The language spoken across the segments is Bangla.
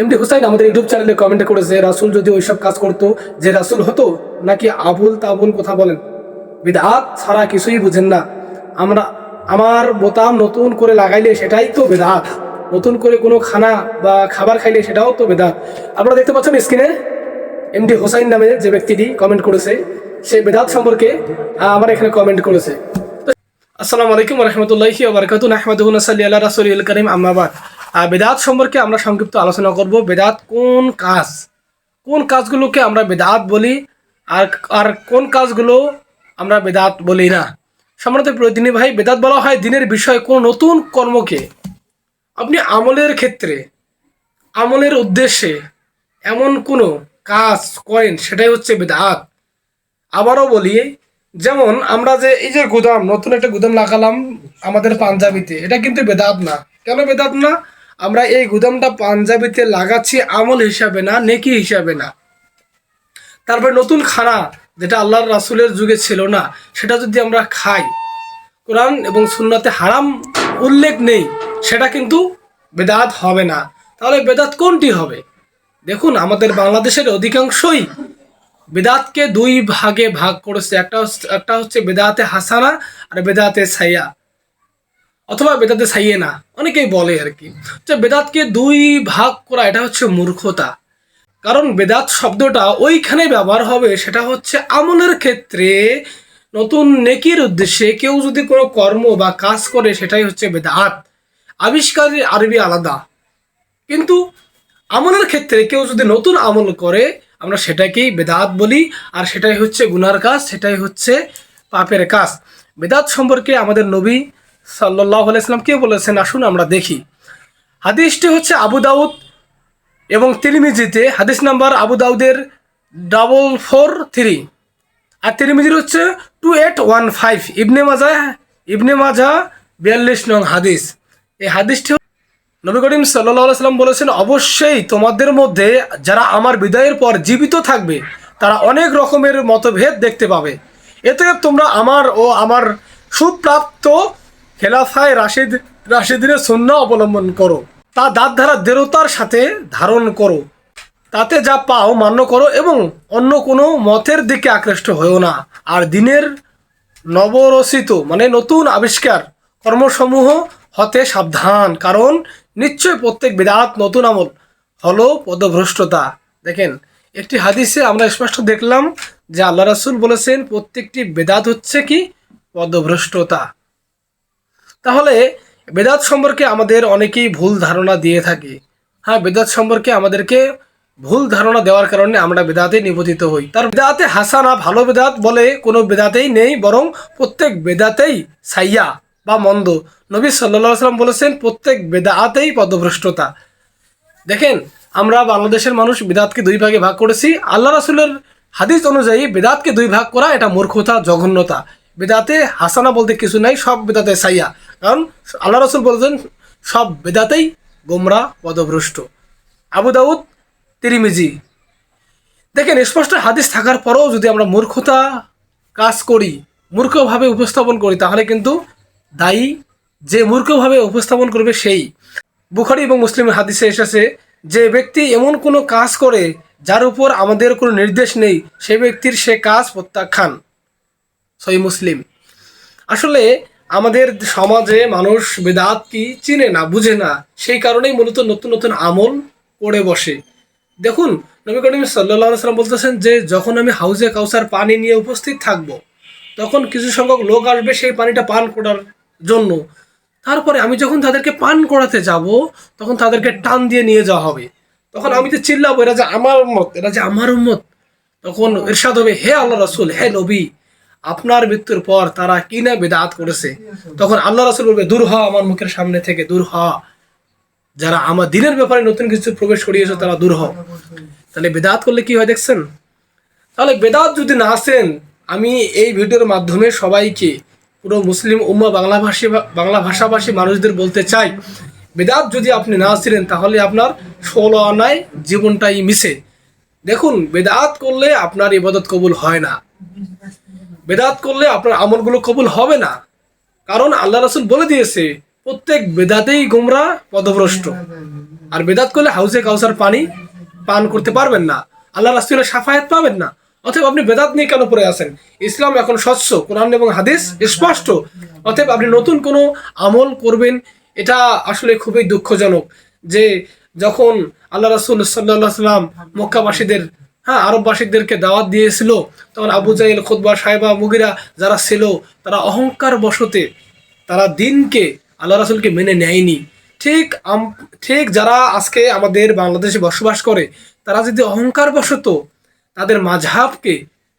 এমডি হুসাইন আমাদের ইউটিউব চ্যানেলে কমেন্ট করেছে, রাসুল যদি ওইসব কাজ করতো যে রাসুল হতো, নাকি আবুল তাবুল কথা বলেন? বিদাত ছাড়া কিছুই বুঝেন না। আমরা, আমার বোতাম নতুন করে লাগাইলে সেটাই তো বেদাত। নতুন করে কোনো খানা বা খাবার খাইলে সেটাও তো বেদাত। আপনারা দেখতে পাচ্ছেন স্ক্রিনে এমডি হোসাইন নামে যে ব্যক্তিটি কমেন্ট করেছে, সে বেদাত সম্পর্কে আমার এখানে কমেন্ট করেছে। আসসালামু আলাইকুম রহমতুল্লাহি ওবরাকাতু নাহমাদুহুন সাল্লি আল্লাহ রাসূলিল করিম আম্মাবাদ বেদাত সম্পর্কে আমরা সংক্ষিপ্ত আলোচনা করব। বেদাত কোন কাজ? কোন কাজগুলোকে আমরা বেদাত বলি? আর আর কোন কাজগুলো আমরা বেদাত বলি না? সম্মানিত প্রতিদিনী ভাই, বেদাত বলা হয় দিনের বিষয়ে কোন নতুন কর্মকে। আপনি আমলের ক্ষেত্রে, আমলের উদ্দেশ্যে এমন কোনো কাজ করেন, সেটাই হচ্ছে বেদাত। আবারও বলি, যেমন আমরা যে এই যে গুদাম, নতুন একটা গুদাম লাগালাম আমাদের পাঞ্জাবিতে, এটা কিন্তু বেদাত না। কেন বেদাত না? আমরা এই গুদামটা পাঞ্জাবিতে লাগাচ্ছি আমল হিসাবে না, নেকি হিসাবে না। তারপরে নতুন খানা, যেটা আল্লাহর রাসুলের যুগে ছিল না, সেটা যদি আমরা খাই, কোরআন এবং সুন্নাতে হারাম উল্লেখ নেই, সেটা কিন্তু বেদাত হবে না। তাহলে বেদাত কোনটি হবে? দেখুন, আমাদের বাংলাদেশের অধিকাংশই বেদাতকে দুই ভাগে ভাগ করেছে। একটা একটা হচ্ছে বেদাতে হাসানা আর বেদাতে সাইয়া অথবা বেদাতে সাইয়ে না, অনেকেই বলে আর কি। যে বেদাতকে দুই ভাগ করা, এটা হচ্ছে মূর্খতা। কারণ বেদাত শব্দটা ওইখানে ব্যবহার হবে, সেটা হচ্ছে আমলের ক্ষেত্রে নতুন নেকির উদ্দেশ্যে কেউ যদি কোনো কর্ম বা কাজ করে, সেটাই হচ্ছে বেদাত। আবিষ্কারের আরবি আলাদা। কিন্তু আমলের ক্ষেত্রে কেউ যদি নতুন আমল করে, আমরা সেটাকেই বেদাত বলি, আর সেটাই হচ্ছে গুনার কাজ, সেটাই হচ্ছে পাপের কাজ। বেদাত সম্পর্কে আমাদের নবী সাল্লাহ আলাইসলাম কে বলেছেন? আসুন আমরা দেখি। হাদিসটি হচ্ছে আবু দাউদ এবং তিরমিজিতে, হাদিস নাম্বার আবু দাউদের ডাবল ফোর থ্রি। আর তিরমিজির হচ্ছে two eight one five. Ibn Majah Ibn Majah বিয়াল্লিশ নং হাদিস। এই হাদিসটি নবী করিম সাল্লাহ সাল্লাম বলেছেন, অবশ্যই তোমাদের মধ্যে যারা আমার বিদায়ের পর জীবিত থাকবে, তারা অনেক রকমের মতভেদ দেখতে পাবে। এতে তোমরা আমার ও আমার সুপ্রাপ্ত খেলাফায় রাশিদ রাশিদিনের শূন্য অবলম্বন করো। তা দাঁত ধারা দৃঢ়তার সাথে ধারণ করো। তাতে যা পাও মান্য করো এবং অন্য কোনো মতের দিকে আকৃষ্ট হয়েও না। আর দিনের নবরচিত মানে নতুন আবিষ্কার কর্মসমূহ হতে সাবধান, কারণ নিশ্চয় প্রত্যেক বিদাত নতুন আমল হলো পদভ্রষ্টতা। দেখেন, একটি হাদিসে আমরা স্পষ্ট দেখলাম যে আল্লাহ রাসুল বলেছেন, প্রত্যেকটি বেদাত হচ্ছে কি? পদভ্রষ্টতা। তাহলে বেদাত সম্পর্কে আমাদের অনেকেই ভুল ধারণা দিয়ে থাকে। হ্যাঁ বেদাত সম্পর্কে আমাদেরকে ভুল ধারণা দেওয়ার কারণে আমরা বেদাতে নিবেদিত হই। তার বেদাতে হাসানা ভালো বেদাত বলে কোনো বেদাতেই নেই, বরং প্রত্যেক বেদাতেই সাইয়া বা মন্দ। নবী সাল্লাহ সাল্লাম বলেছেন, প্রত্যেক বেদাতেই পদভ্রষ্টতা। দেখেন, আমরা বাংলাদেশের মানুষ বেদাতকে দুই ভাগে ভাগ করেছি। আল্লাহ রাসুলের হাদিস অনুযায়ী বেদাতকে দুই ভাগ করা এটা মূর্খতা, জঘন্যতা। বেদাতে হাসানা বলতে কিছু নাই, সব বেদাতে সাইয়া। কারণ আল্লাহ রাসুল বলেছেন, সব বেদাতেই গোমরা, পদভ্রষ্ট। আবু দাউদ, তিরিমিজি। দেখেন, স্পষ্ট হাদিস থাকার পরেও যদি আমরা মূর্খতা কাজ করি, মূর্খভাবে উপস্থাপন করি, তাহলে কিন্তু দায়ী। যে মূর্খভাবে উপস্থাপন করবে সেই। বুখারি এবং মুসলিমের হাদিসে এসেছে, যে ব্যক্তি এমন কোনো কাজ করে, যার উপর আমাদের কোনো নির্দেশ নেই, সে ব্যক্তির সে কাজ প্রত্যাখ্যান। সই মুসলিম। আসলে আমাদের সমাজে মানুষ বেদাত কি চিনে না, বুঝে না, সেই কারণেই মূলত নতুন নতুন আমল করে বসে। দেখুন, নবী করিম সাল্লাহ সাল্লাম বলতেছেন যে, যখন আমি হাউজে কাউসার পানি নিয়ে উপস্থিত থাকব, তখন কিছু সংখ্যক লোক আসবে সেই পানিটা পান করার জন্য। তারপরে আমি যখন তাদেরকে পান করাতে যাব, তখন তাদেরকে টান দিয়ে নিয়ে যাওয়া হবে। তখন আমি তো চিল্লাবো, এরা যে আমার মত এরা যে আমার উম্মত, তখন এরশাদ হবে, হে আল্লাহ রাসুল, হে নবী আপনার মৃত্যুর পর তারা কি না বেদাত করেছে? তখন আল্লাহ রাসুল বলবে, দূর হ, আমার মুখের সামনে থেকে দূর হ। যারা আমার দিনের ব্যাপারে নতুন কিছু প্রবেশ করিয়েছে, তারা দূর হ। তাহলে বেদাত করলে কি হয় দেখছেন? তাহলে বেদাত যদি না আসেন, আমি এই ভিডিওর মাধ্যমে সবাইকে পুরো মুসলিম উম্মা বাংলা ভাষী বাংলা ভাষাভাষী মানুষদের বলতে চাই, বেদাত যদি আপনি না ছিলেন তাহলে আপনার ষোলো আনায় জীবনটাই মিশে। দেখুন, বেদাত করলে আপনার ইবাদত কবুল হয় না। বেদাত করলে আপনার আমলগুলো কবুল হবে না। কারণ আল্লাহ রাসুল বলে দিয়েছে, প্রত্যেক বেদাতেই গুমরা পদভ্রষ্ট। আর বেদাত করলে হাউসে কাউসার পানি পান করতে পারবেন না। আল্লাহ রাসুলের সাফায়াত পাবেন না। অতএব আপনি বেদাত নিয়ে কেন পড়ে আছেন? ইসলাম এখন স্বচ্ছ, কোরআন এবং হাদিস স্পষ্ট। অতএব আপনি নতুন কোনো আমল করবেন, এটা আসলে খুবই দুঃখজনক যে যখন আল্লাহ রাসুল সাল্লাহ সাল্লাম মক্কাবাসীদের হ্যাঁ আরববাসীদেরকে দাওয়াত দিয়েছিল। তখন আবু জাইল খুতবা সাহেবা, মুগিরা যারা ছিল, তারা অহংকার বসতে তারা দিনকে আল্লাহ রাসুলকে মেনে নেয়নি। ঠিক ঠিক যারা আজকে আমাদের বাংলাদেশে বসবাস করে, তারা যদি অহংকার বসত তাদের মাঝহাবকে,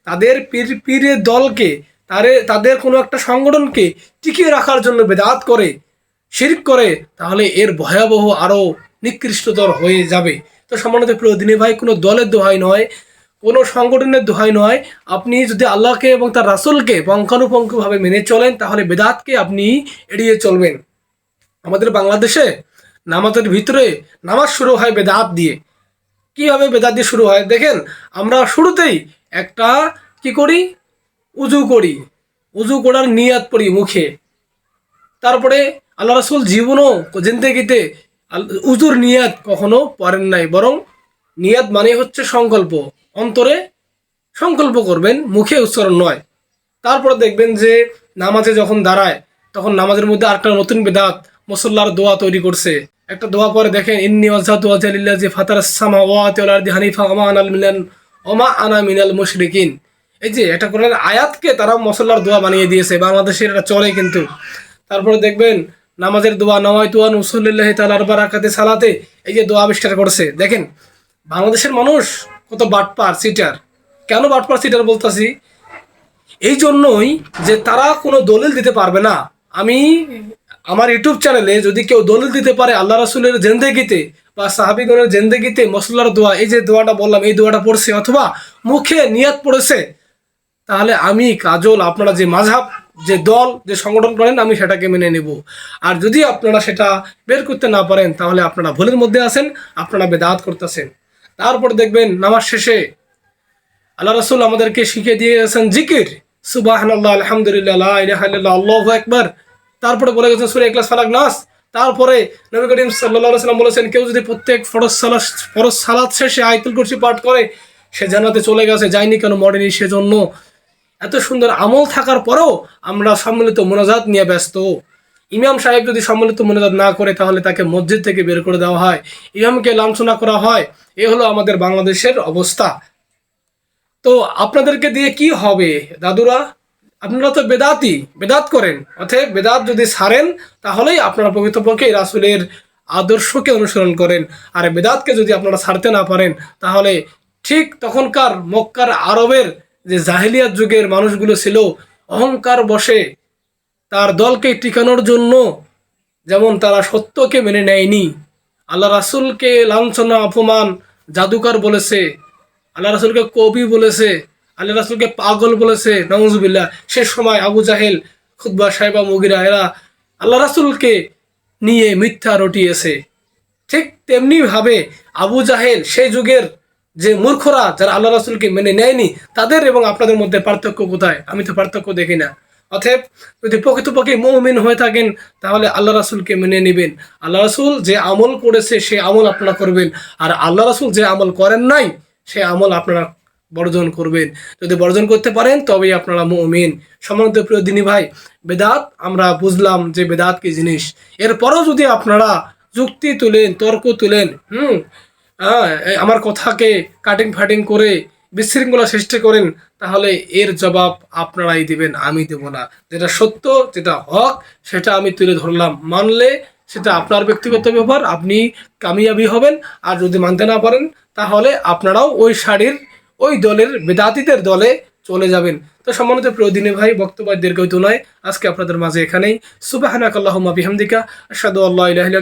তাদের পীর, পীরের দলকে, তারে, তাদের কোনো একটা সংগঠনকে টিকিয়ে রাখার জন্য বেদাত করে, শিরক করে, তাহলে এর ভয়াবহ আরও নিকৃষ্টতর হয়ে যাবে। তো সম্মানিত প্রিয় দিনী ভাই, কোনো দলের দোহাই নয়, কোনো সংগঠনের দোহাই নয়। আপনি যদি আল্লাহকে এবং তার রাসুলকে পঙ্খানুপঙ্খভাবে মেনে চলেন, তাহলে বেদাতকে আপনি এড়িয়ে চলবেন। আমাদের বাংলাদেশে নামাজের ভিতরে নামাজ শুরু হয় বেদাত দিয়ে। কীভাবে বেদাত দিয়ে শুরু হয়? দেখেন, আমরা শুরুতেই একটা কি করি? উজু করি। উজু করার নিয়াত পড়ি মুখে। তারপরে আল্লাহ রাসুল জীবনও, জিন্দেগিতে উজুর নিয়াত কখনো পড়েন নাই, বরং নিয়াত মানে হচ্ছে সংকল্প। অন্তরে সংকল্প করবেন, মুখে উচ্চারণ নয়। তারপরে দেখবেন যে নামাজে যখন দাঁড়ায়, তখন নামাজের মধ্যে আরেকটা নতুন বেদাত, মুসল্লার দোয়া তৈরি করছে। একটা দোয়া পরে দেখেন, ইন্নি ওয়াজাতু ওয়াজালিল্লাহ যে ফাতার সামা ওয়াতি হানিফা ওমা আনাল মিনাল ওমা আনা মিনাল মুশরিকিন। এই যে, এটা কোরআনের আয়াতকে তারা মসল্লার দোয়া বানিয়ে দিয়েছে, বাংলাদেশের এটা চলে কিন্তু। তারপরে দেখবেন নামাজের দোয়া নওয়াই তুয়ান উসল্লাহ তালার বারাকাতে সালাতে, এই যে দোয়া আবিষ্কার করছে। দেখেন, বাংলাদেশের মানুষ কত বাটপার, সিটার। কেন বাটপার, সিটার বলতাছি? এই জন্যই যে তারা কোনো দলিল দিতে পারবে না। আমি আমার ইউটিউব চ্যানেলে যদি কেউ দলিল দিতে পারে, আল্লাহ রাসুলের জেন্দেগিতে বা সাহাবিগণের জেন্দেগিতে মসলার দোয়া, এই যে দোয়াটা বললাম, এই দোয়াটা পড়ছে অথবা মুখে নিয়াত পড়েছে, তাহলে আমি, কাজল, আপনারা যে মাঝহাব যে দল, যে সংগঠন করেন, আমি সেটাকে মেনে নেব। আর যদি আপনারা সেটা বের করতে না পারেন, তাহলে আপনারা ভুলের মধ্যে আছেন, আপনারা বেদাত করতেছেন। তারপর দেখবেন, নামাজ শেষে আল্লাহ রাসুল আমাদেরকে শিখিয়ে দিয়ে গেছেন, জিকির। সুবাহ আলহামদুলিল্লাহ আল্লাহু আকবার। তারপরে বলে গেছেন সুরে একলাস ফালাক নাস। তারপরে নবী করিম আলাইহি সাল্লাম বলেছেন, কেউ যদি প্রত্যেক ফরজ সালাত ফরজ সালাত শেষে আয়াতুল কুরসি পাঠ করে, সে জানাতে চলে গেছে, যায়নি কেন মরেনি সেজন্য? এত সুন্দর আমল থাকার পরেও আমরা সম্মিলিত মোনাজাত নিয়ে ব্যস্ত। ইমাম সাহেব যদি সম্মিলিত মোনাজাত না করে, তাহলে তাকে মসজিদ থেকে বের করে দেওয়া হয়। ইমামকে লাঞ্ছনা করা হয়। এ হলো আমাদের বাংলাদেশের অবস্থা। তো আপনাদেরকে দিয়ে কি হবে, দাদুরা? আপনারা তো বেদাতি বেদাত করেন। অর্থাৎ বেদাত যদি ছাড়েন তাহলেই আপনারা প্রকৃতপক্ষে রাসুলের আদর্শকে অনুসরণ করেন। আর বেদাতকে যদি আপনারা ছাড়তে না পারেন, তাহলে ঠিক তখনকার মক্কার আরবের যে জাহিলিয়াত যুগের মানুষগুলো ছিল, অহংকার বসে তার দলকে টিকানোর জন্য যেমন তারা সত্যকে মেনে নেয়নি। আল্লাহ রাসুলকে লাঞ্ছনা, অপমান, জাদুকর বলেছে। আল্লাহ রাসুলকে কবি বলেছে। আল্লাহ রাসুলকে পাগল বলেছে। নওয়াজুবিল্লাহ সে সময় আবু জাহেল খুদ্া সাহেবা মুগিরা, এরা আল্লাহ রাসুলকে নিয়ে মিথ্যা রটিয়েছে। ঠিক তেমনিভাবে আবু জাহেল সেই যুগের যে মূর্খরা যারা আল্লাহ রাসুলকে মেনে নেয়নি, তাদের এবং আপনাদের মধ্যে পার্থক্য কোথায়? আমি তো পার্থক্য দেখি না। অতএব যদি প্রকৃতপক্ষে মৌমিন হয়ে থাকেন, তাহলে আল্লাহ রাসুলকে মেনে নেবেন। আল্লাহ রাসুল যে আমল করেছে, সে আমল আপনারা করবেন। আর আল্লাহ রাসুল যে আমল করেন নাই, সে আমল আপনারা বর্জন করবেন। যদি বর্জন করতে পারেন, তবেই আপনারা মুমিন। সম্মানিত প্রিয় দিনী ভাই, বেদাত আমরা বুঝলাম যে বেদাত কি জিনিস। এরপরও যদি আপনারা যুক্তি তুলেন, তর্ক তুলেন, হুম হ্যাঁ আমার কথাকে কাটিং ফাটিং করে বিশৃঙ্খলা সৃষ্টি করেন, তাহলে এর জবাব আপনারাই দিবেন, আমি দেব না। যেটা সত্য, যেটা হক, সেটা আমি তুলে ধরলাম। মানলে সেটা আপনার ব্যক্তিগত ব্যাপার আপনি কামিয়াবি হবেন। আর যদি মানতে না পারেন, তাহলে আপনারাও ওই শাড়ির, ওই দলের বেদাতিদের দলে চলে যাবেন। তো সম্মানিত প্রিয় দিনে ভাই, বক্তব্য আর দীর্ঘায়িত নয়। আজকে আপনাদের মাঝে এখানেই। সুবাহানাক আল্লাহুম্মা বিহামদিকা, আশহাদু আল্লা ইলাহা ইল্লা